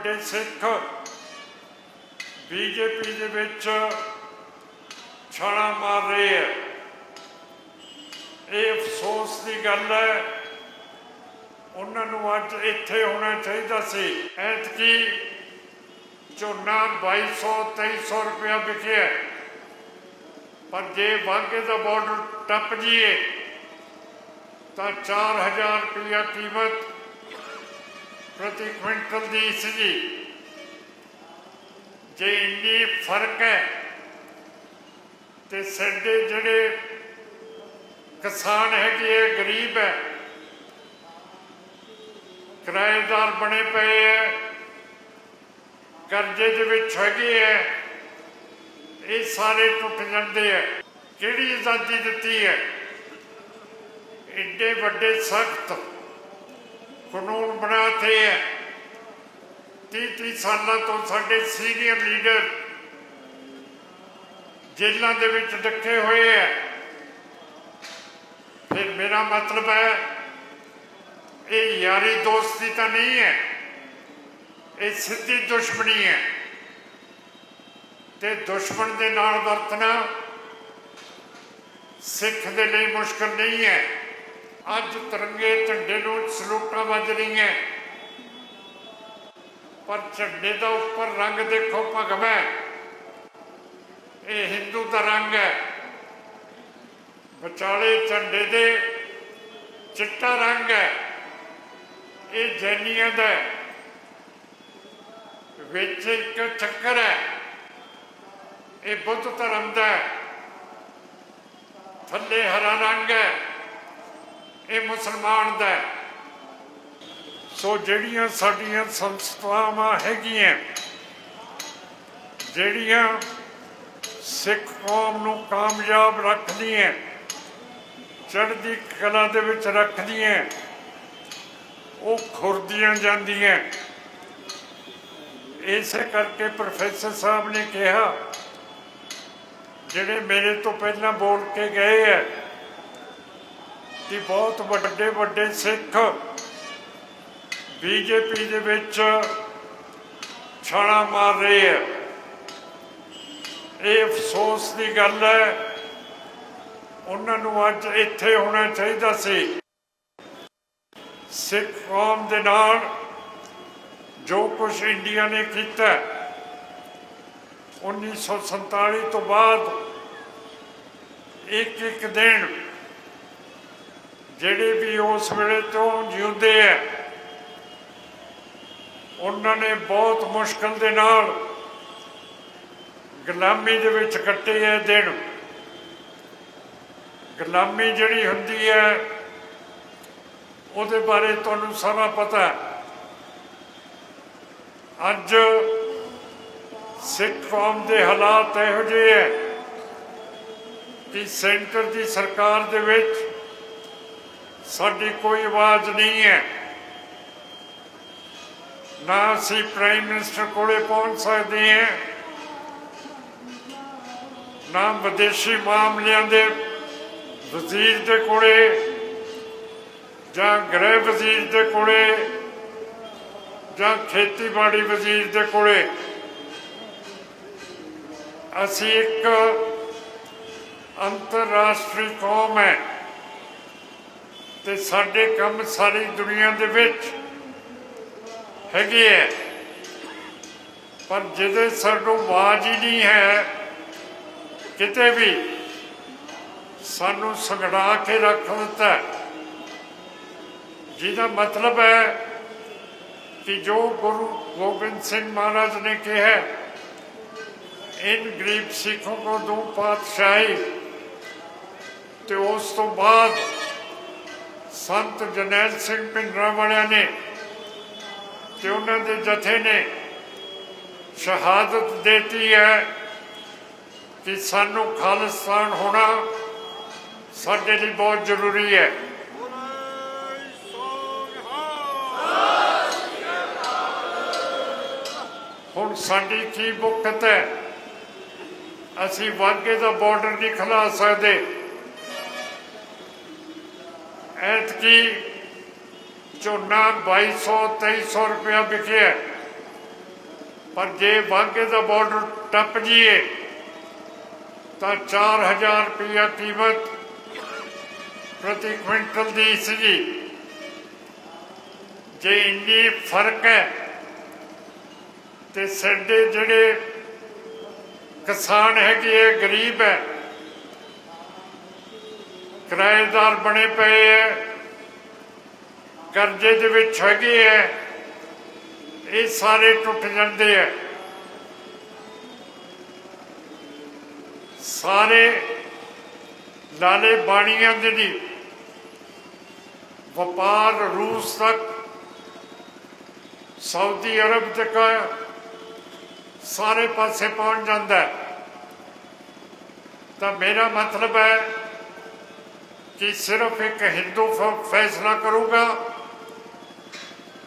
ਵੱਡੇ ਸਿੱਖ ਬੀਜੇਪੀ ਦੇ ਵਿੱਚ ਛਾਲਾ ਮਾਰ ਰਹੇ ਹੈ ਇਹ ਅਫਸੋਸ ਦੀ ਗੱਲ ਹੈ, ਉਹਨਾਂ ਨੂੰ ਅੱਜ ਇੱਥੇ ਹੋਣਾ ਚਾਹੀਦਾ ਸੀ। ਐਤਕੀ ਝੋਨਾ 2200 2300 ਰੁਪਇਆ ਵਿਕਿਆ ਪਰ ਜੇ ਵਾਘੇ ਦਾ ਬਾਰਡਰ ਟੱਪ ਜੀਏ ਤਾਂ 4000 ਰੁਪਇਆ ਕੀਮਤ ਪ੍ਰਤੀ ਕੁਇੰਟਲ ਦੀ ਸੀਗੀ। ਜੇ ਇੰਨੀ ਫ਼ਰਕ ਹੈ, ਤੇ ਸਾਡੇ ਜਿਹੜੇ ਕਿਸਾਨ ਹੈਗੇ ਹੈ ਗਰੀਬ ਹੈ, ਕਿਰਾਏਦਾਰ ਬਣੇ ਪਏ ਹੈ ਕਰਜ਼ੇ ਦੇ ਵਿੱਚ ਹੈਗੇ ਹੈ ਇਹ ਸਾਰੇ ਟੁੱਟ ਜਾਂਦੇ ਹੈ ਕਿਹੜੀ ਆਜ਼ਾਦੀ ਦਿੱਤੀ ਹੈ? ਏਡੇ ਵੱਡੇ ਸਖਤ ਕਾਨੂੰਨ ਬਣਾਤੇ ਹੈ। 30 ਸਾਲਾਂ ਤੋਂ ਸਾਡੇ ਸੀਨੀਅਰ ਲੀਡਰ ਜੇਲ੍ਹਾਂ ਦੇ ਵਿੱਚ ਡੱਕੇ ਹੋਏ ਹੈ। ਫਿਰ ਮੇਰਾ ਮਤਲਬ ਹੈ, ਇਹ ਯਾਰੀ ਦੋਸਤੀ ਤਾਂ ਨਹੀਂ ਹੈ, ਇਹ ਸਿੱਧੀ ਦੁਸ਼ਮਣੀ ਹੈ। ਤੇ ਦੁਸ਼ਮਣ ਦੇ ਨਾਲ ਵਰਤਣਾ ਸਿੱਖ ਦੇ ਲਈ ਮੁਸ਼ਕਲ ਨਹੀਂ ਹੈ। ਅੱਜ ਤਿਰੰਗੇ ਝੰਡੇ ਨੂੰ ਸਲੂਟਾਂ ਵੱਜ ਰਹੀਆਂ। ਪਰ ਝੰਡੇ ਦਾ ਉੱਪਰ ਰੰਗ ਦੇਖੋ ਭਗਵਾ, ਇਹ ਹਿੰਦੂ ਦਾ ਰੰਗ ਹੈ। ਵਿਚਾਲੇ ਝੰਡੇ ਦੇ ਚਿੱਟਾ ਰੰਗ ਹੈ, ਇਹ ਜੈਨੀਆਂ ਦਾ ਵਿੱਚ ਇੱਕ ਚੱਕਰ ਹੈ, ਇਹ ਬੁੱਧ ਧਰਮ ਦਾ ਥੱਲੇ ਹਰਾ ਰੰਗ ਹੈ। ਇਹ ਮੁਸਲਮਾਨ ਦਾ ਸੋ ਜਿਹੜੀਆਂ ਸਾਡੀਆਂ ਸੰਸਥਾਵਾਂ ਹੈਗੀਆਂ, ਜਿਹੜੀਆਂ ਸਿੱਖ ਕੌਮ ਨੂੰ ਕਾਮਯਾਬ ਰੱਖਦੀਆਂ, ਚੜ੍ਹਦੀ ਕਲਾ ਦੇ ਵਿੱਚ ਰੱਖਦੀਆਂ, ਉਹ ਖੁਰਦੀਆਂ ਜਾਂਦੀਆਂ। ਇਸੇ ਕਰਕੇ ਪ੍ਰੋਫੈਸਰ ਸਾਹਿਬ ਨੇ ਕਿਹਾ, ਜਿਹੜੇ ਮੇਰੇ ਤੋਂ ਪਹਿਲਾਂ ਬੋਲ ਕੇ ਗਏ ਹੈ ਕਿ ਬਹੁਤ ਵੱਡੇ ਵੱਡੇ ਸਿੱਖ ਬੀਜੇਪੀ ਦੇ ਵਿੱਚ ਛਾਲਾ ਮਾਰ ਰਹੇ ਹੈ ਇਹ ਅਫਸੋਸ ਦੀ ਗੱਲ ਹੈ। ਉਹਨਾਂ ਨੂੰ ਅੱਜ ਇੱਥੇ ਹੋਣਾ ਚਾਹੀਦਾ ਸੀ। ਸਿੱਖ ਕੌਮ ਦੇ ਨਾਲ ਜੋ ਕੁਝ ਇੰਡੀਆ ਨੇ ਕੀਤਾ 1947 ਤੋਂ ਬਾਅਦ ਇੱਕ ਇੱਕ ਦਿਨ ਜਿਹੜੇ ਵੀ ਉਸ ਵੇਲੇ ਤੋਂ ਜਿਉਂਦੇ ਹੈ ਉਹਨਾਂ ਨੇ ਬਹੁਤ ਮੁਸ਼ਕਲ ਦੇ ਨਾਲ ਗੁਲਾਮੀ ਦੇ ਵਿੱਚ ਕੱਟੇ ਇਹ ਦਿਨ। ਗੁਲਾਮੀ ਜਿਹੜੀ ਹੁੰਦੀ ਹੈ ਉਹਦੇ ਬਾਰੇ ਤੁਹਾਨੂੰ ਸਾਰਾ ਪਤਾ। ਹੈ ਅੱਜ ਸਿੱਖ ਕੌਮ ਦੇ ਹਾਲਾਤ ਇਹੋ ਜਿਹੇ ਹੈ ਕਿ ਸੈਂਟਰ ਦੀ ਸਰਕਾਰ ਦੇ ਵਿੱਚ ਸਾਡੀ ਕੋਈ ਆਵਾਜ਼ ਨਹੀਂ ਹੈ। ਨਾ ਅਸੀਂ ਪ੍ਰਾਈਮ ਮਿਨਿਸਟਰ ਕੋਲੇ ਪਹੁੰਚ ਸਕਦੇ ਹਾਂ। ਨਾ ਵਿਦੇਸ਼ੀ ਮਾਮਲਿਆਂ ਦੇ ਵਜ਼ੀਰ ਦੇ ਕੋਲੇ ਜਾਂ ਗ੍ਰਹਿ ਵਜ਼ੀਰ ਦੇ ਕੋਲੇ ਜਾਂ ਖੇਤੀਬਾੜੀ ਵਜ਼ੀਰ ਦੇ ਕੋਲੇ। ਅਸੀਂ ਇੱਕ ਅੰਤਰਰਾਸ਼ਟਰੀ ਕੌਮ ਹੈ। ਤੇ ਸਾਡੇ ਕੰਮ ਸਾਰੀ ਦੁਨੀਆ ਦੇ ਵਿੱਚ ਹੈਗੇ ਐ ਪਰ ਜਿਹਦੇ ਸਾਡੋਂ ਆਵਾਜ਼ ਹੀ ਨਹੀਂ ਹੈ, ਕਿਤੇ ਵੀ, ਸਾਨੂੰ ਸੰਗੜਾ ਕੇ ਰੱਖ ਦਿੱਤਾ ਜਿਹਦਾ ਮਤਲਬ ਹੈ ਕਿ ਜੋ ਗੁਰੂ ਗੋਬਿੰਦ ਸਿੰਘ ਮਹਾਰਾਜ ਨੇ ਕਿਹਾ, ਇਨ ਗਰੀਬ ਸਿੱਖੋਂ ਕੋ ਦੋ ਪਾਤਸ਼ਾਹੀ। ਤੇ ਉਸ ਤੋਂ ਬਾਅਦ ਸੰਤ ਜਰਨੈਲ ਸਿੰਘ ਭਿੰਡਰਾਂ ਵਾਲਿਆਂ ਨੇ ਤੇ ਉਹਨਾਂ ਦੇ ਜਥੇ ਨੇ ਸ਼ਹਾਦਤ ਦਿੱਤੀ ਹੈ ਕਿ ਸਾਨੂੰ ਖਾਲਿਸਤਾਨ ਹੋਣਾ ਸਾਡੇ ਲਈ ਬਹੁਤ ਜ਼ਰੂਰੀ ਹੈ। ਹੁਣ ਸਾਡੀ ਕੀ ਬੁੱਕਤ ਹੈ? ਅਸੀਂ ਵਾਗੇ ਦਾ ਬਾਰਡਰ ਨਹੀਂ ਖਲਾ ਸਕਦੇ। ਐਤਕੀ ਝੋਨਾ 2200 2300 ਰੁਪਇਆ ਵਿਕਿਆ। ਪਰ ਜੇ ਵਾਘੇ ਦਾ ਬਾਰਡਰ ਟੱਪ ਜੀਏ, ਤਾਂ 4000 ਰੁਪਇਆ ਕੀਮਤ ਪ੍ਰਤੀ ਕੁਇੰਟਲ ਦੀ ਸੀਗੀ। ਜੇ ਇੰਨੀ ਫ਼ਰਕ ਹੈ, ਤੇ ਸਾਡੇ ਜਿਹੜੇ ਕਿਸਾਨ ਹੈਗੇ ਆ, ਗਰੀਬ ਹੈ ਕਿਰਾਏਦਾਰ ਬਣੇ ਪਏ ਹੈ ਕਰਜ਼ੇ ਦੇ ਵਿੱਚ ਹੈਗੇ ਹੈ ਇਹ ਸਾਰੇ ਟੁੱਟ ਜਾਂਦੇ ਹੈ ਸਾਰੇ ਲਾਲੇ ਬਾਣੀਆਂ ਦੇ ਦੀ ਵਪਾਰ ਰੂਸ ਤੱਕ, ਸਾਊਦੀ ਅਰਬ ਤੱਕ, ਸਾਰੇ ਪਾਸੇ ਪਹੁੰਚ ਜਾਂਦਾ ਤਾਂ ਮੇਰਾ ਮਤਲਬ ਹੈ ਕਿ ਸਿਰਫ ਇੱਕ ਹਿੰਦੂ ਫੈਸਲਾ ਕਰੂਗਾ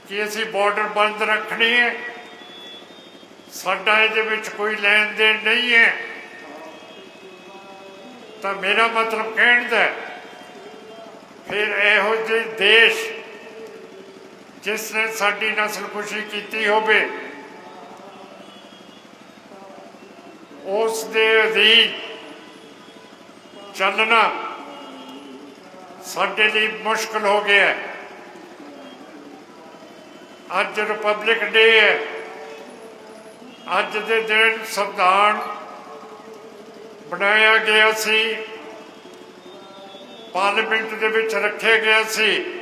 ਕਿ ਅਸੀਂ ਬਾਰਡਰ ਬੰਦ ਰੱਖਣੀ ਹੈ। ਸਾਡਾ ਇਹਦੇ ਵਿੱਚ ਕੋਈ ਲੈਣ ਦੇਣ ਨਹੀਂ ਹੈ। ਤਾਂ ਮੇਰਾ ਮਤਲਬ ਕਹਿਣ ਦਾ ਫਿਰ ਇਹੋ ਜਿਹੇ ਦੇਸ਼ ਜਿਸ ਨੇ ਸਾਡੀ ਨਸਲ ਖੁਸ਼ੀ ਕੀਤੀ ਹੋਵੇ, ਉਸ ਦੇ ਅਧੀਨ ਚੱਲਣਾ ਸਾਡੇ ਲਈ ਮੁਸ਼ਕਲ ਹੋ ਗਿਆ ਹੈ। ਅੱਜ ਰਿਪਬਲਿਕ ਡੇ ਹੈ। ਅੱਜ ਦੇ ਦਿਨ ਸੰਵਿਧਾਨ ਬਣਾਇਆ ਗਿਆ ਸੀ। ਪਾਰਲੀਮੈਂਟ ਦੇ ਵਿੱਚ ਰੱਖਿਆ ਗਿਆ ਸੀ।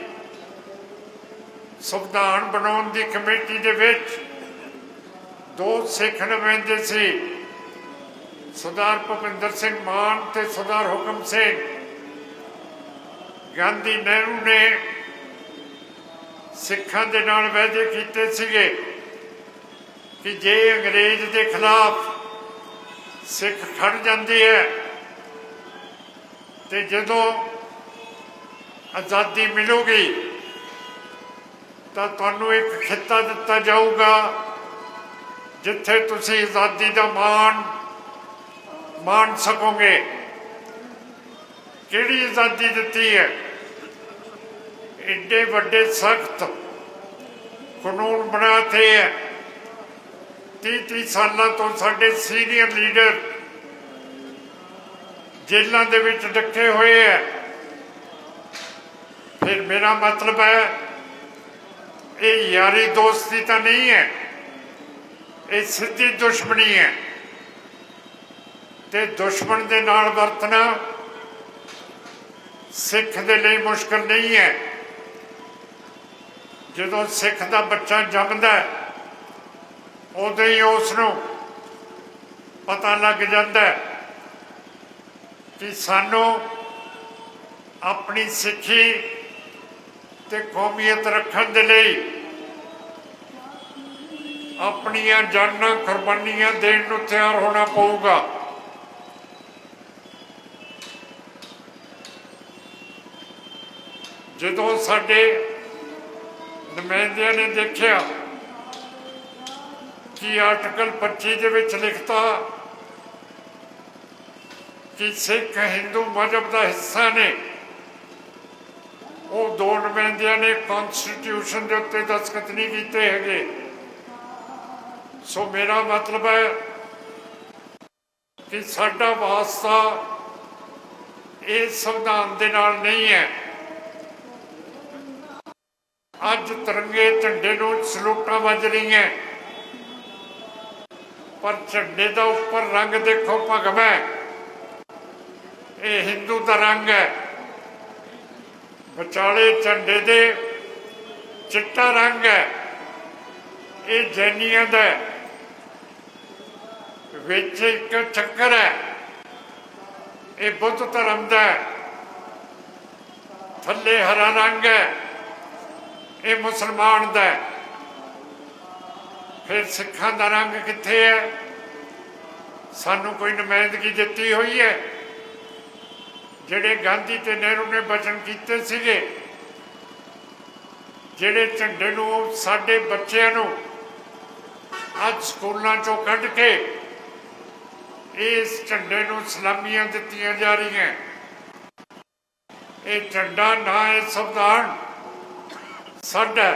ਸੰਵਿਧਾਨ ਬਣਾਉਣ ਦੀ ਕਮੇਟੀ ਦੇ ਵਿੱਚ ਦੋ ਸਿੱਖ ਨੁਮਾਇੰਦੇ ਸੀ। ਸਰਦਾਰ ਭੁਪਿੰਦਰ ਸਿੰਘ ਮਾਨ ਤੇ ਸਰਦਾਰ ਹੁਕਮ ਸਿੰਘ। ਗਾਂਧੀ ਨਹਿਰੂ ਨੇ ਸਿੱਖਾਂ ਦੇ ਨਾਲ ਵਾਅਦੇ ਕੀਤੇ ਸੀਗੇ ਕਿ ਜੇ ਅੰਗਰੇਜ਼ ਦੇ ਖਿਲਾਫ ਸਿੱਖ ਖੜ ਜਾਂਦੀ ਹੈ ਤੇ ਜਦੋਂ ਆਜ਼ਾਦੀ ਮਿਲੂਗੀ ਤਾਂ ਤੁਹਾਨੂੰ ਇੱਕ ਖਿੱਤਾ ਦਿੱਤਾ ਜਾਊਗਾ ਜਿੱਥੇ ਤੁਸੀਂ ਆਜ਼ਾਦੀ ਦਾ ਮਾਣ ਮਾਣ ਸਕੋਗੇ। ਕਿਹੜੀ ਆਜ਼ਾਦੀ ਦਿੱਤੀ ਹੈ? ਏਡੇ ਵੱਡੇ ਸਖਤ ਕਾਨੂੰਨ ਬਣਾਤੇ ਹੈ। 30 ਸਾਲਾਂ ਤੋਂ ਸਾਡੇ ਸੀਨੀਅਰ ਲੀਡਰ ਜੇਲ੍ਹਾਂ ਦੇ ਵਿੱਚ ਡੱਕੇ ਹੋਏ ਹੈ। ਫਿਰ ਮੇਰਾ ਮਤਲਬ ਹੈ, ਇਹ ਯਾਰੀ ਦੋਸਤੀ ਤਾਂ ਨਹੀਂ ਹੈ, ਇਹ ਸਿੱਧੀ ਦੁਸ਼ਮਣੀ ਹੈ। ਤੇ ਦੁਸ਼ਮਣ ਦੇ ਨਾਲ ਵਰਤਣਾ ਸਿੱਖ ਦੇ ਲਈ ਮੁਸ਼ਕਲ ਨਹੀਂ ਹੈ। ਜਦੋਂ ਸਿੱਖ ਦਾ ਬੱਚਾ ਜੰਮਦਾ ਹੈ, ਉਦੋਂ ਹੀ ਉਸ ਨੂੰ ਪਤਾ ਲੱਗ ਜਾਂਦਾ ਹੈ ਕਿ ਸਾਨੂੰ ਆਪਣੀ ਸਿੱਖੀ ਤੇ ਕੌਮੀਅਤ ਰੱਖਣ ਦੇ ਲਈ ਆਪਣੀਆਂ ਜਾਨਾਂ ਕੁਰਬਾਨੀਆਂ ਦੇਣ ਨੂੰ ਤਿਆਰ ਹੋਣਾ ਪਊਗਾ। ਜਦੋਂ ਸਾਡੇ ਨੁਮਾਇੰਦਿਆਂ ਨੇ ਦੇਖਿਆ ਕਿ ਆਰਟੀਕਲ 25 ਦੇ ਵਿੱਚ ਲਿਖਤਾ ਕਿ ਸਿੱਖ ਹਿੰਦੂ ਮਜ਼ਹਬ ਦਾ ਹਿੱਸਾ ਨੇ, ਉਹ ਦੋ ਨੁਮਾਇੰਦਿਆਂ ਨੇ ਕਨਸਟੀਟਿਊਸ਼ਨ ਦੇ ਉੱਤੇ ਦਸਤਖਤ ਨਹੀਂ ਕੀਤੇ ਹੈਗੇ। ਸੋ ਮੇਰਾ ਮਤਲਬ ਹੈ ਕਿ ਸਾਡਾ ਵਾਸਤਾ ਇਹ ਸੰਵਿਧਾਨ ਦੇ ਨਾਲ ਨਹੀਂ ਹੈ। ਅੱਜ ਤਿਰੰਗੇ ਝੰਡੇ ਨੂੰ ਸਲੂਟਾਂ ਵੱਜ ਰਹੀਆਂ। ਪਰ ਝੰਡੇ ਦਾ ਉੱਪਰ ਰੰਗ ਦੇਖੋ ਭਗਵਾ ਇਹ ਹਿੰਦੂ ਦਾ ਰੰਗ ਹੈ। ਵਿਚਾਲੇ ਝੰਡੇ ਦੇ ਚਿੱਟਾ ਰੰਗ ਹੈ। ਇਹ ਜੈਨੀਆਂ ਦਾ ਵਿੱਚ ਇੱਕ ਚੱਕਰ ਹੈ। ਇਹ ਬੁੱਧ ਧਰਮ ਦਾ ਥੱਲੇ ਹਰਾ ਰੰਗ ਹੈ। ਇਹ ਮੁਸਲਮਾਨ ਦਾ ਹੈ। ਫਿਰ ਸਿੱਖਾਂ ਦਾ ਰੰਗ ਕਿੱਥੇ ਹੈ? ਸਾਨੂੰ ਕੋਈ ਨੁਮਾਇੰਦਗੀ ਦਿੱਤੀ ਹੋਈ ਹੈ? ਜਿਹੜੇ ਗਾਂਧੀ ਤੇ ਨਹਿਰੂ ਨੇ ਬਚਨ ਕੀਤੇ ਸੀਗੇ, ਜਿਹੜੇ ਝੰਡੇ ਨੂੰ ਸਾਡੇ ਬੱਚਿਆਂ ਨੂੰ ਅੱਜ ਸਕੂਲਾਂ ਚੋਂ ਕੱਢ ਕੇ ਇਸ ਝੰਡੇ ਨੂੰ ਸਲਾਮੀਆਂ ਦਿੱਤੀਆਂ ਜਾ ਰਹੀਆਂ। ਇਹ ਝੰਡਾ ਨਾ ਹੈ ਸੰਵਿਧਾਨ ਸਾਡਾ